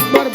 এই একবার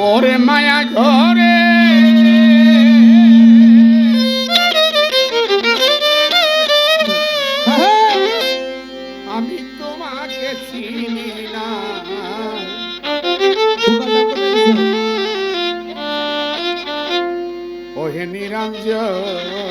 পরে মায়া ঘরে আমি তোমাকে চিনি না। ওহে নিরঞ্জন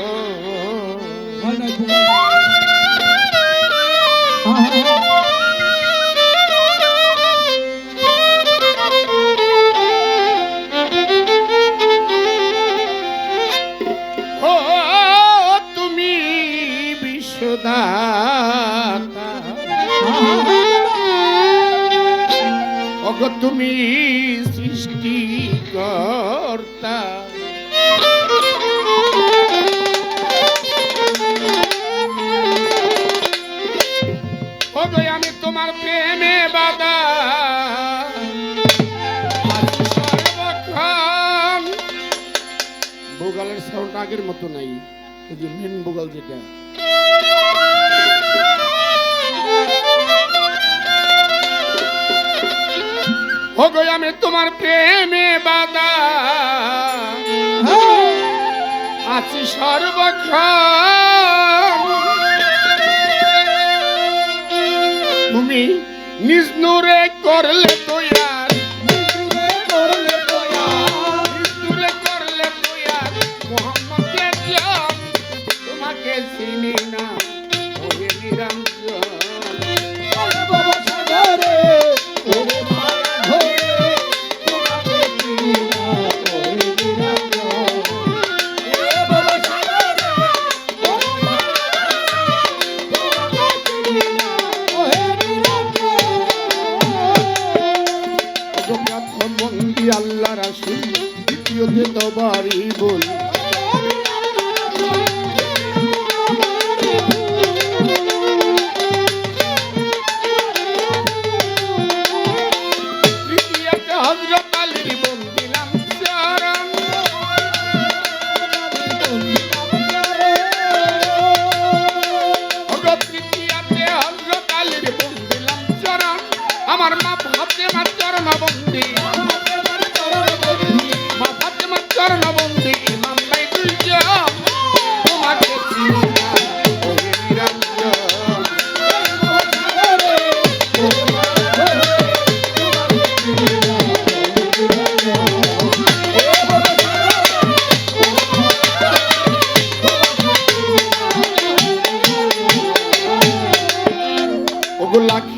অগ তুমি সৃষ্টিকর্তা। ওগো আমি তোমার প্রেমে বাদা বোগালের সাউন্ড আগের মতো নাই যে মেন বোগাল যেটা। ওগো, আমি তোমার প্রেমে বাদা আছি সর্বক্ষণ। তুমি নিজ নূরে করলে জান তোমাকে চিনি না। দ্বিতীয়তে তো বাড়ি বলি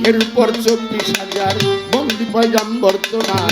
লাখের চব্বিশ হাজার বন্দি পয়গাম বর্তমান।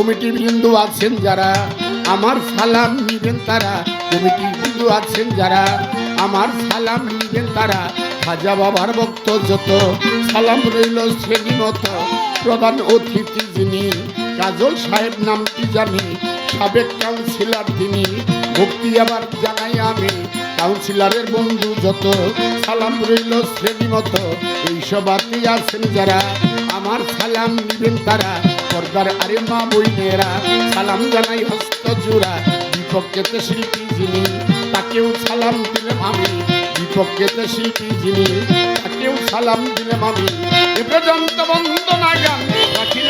কমিটি বিন্দু আছেন যারা? আমার সালাম নিবেন তারা। কমিটি বিন্দু আছেন যারা? আমার সালাম নিবেন তারা। খাজা বাবার ভক্ত যত। সালাম রইল শ্রেণি মতো। প্রধান অতিথি যিনি। কাজল সাহেব নামটি জানি। সাবেক কাউন্সিলর তিনি। ভক্তি আবার জানাই আমি। কাউন্সিলরের বন্ধু যত। সালাম রইল শ্রেণি মতো। এইসব আছেন যারা। আমার সালাম নিবেন তারা। পর্দার আরে মা বইনেরা সালাম জানাই হস্ত জোড়া বিপক্ষেতে শিল্পী যিনি, তাকেও সালাম দিলাম আমি। বিপক্ষেতে শিল্পী যিনি, তাকেও সালাম দিলাম আমি। এ পর্যন্ত বন্দনা গান রাখিলাম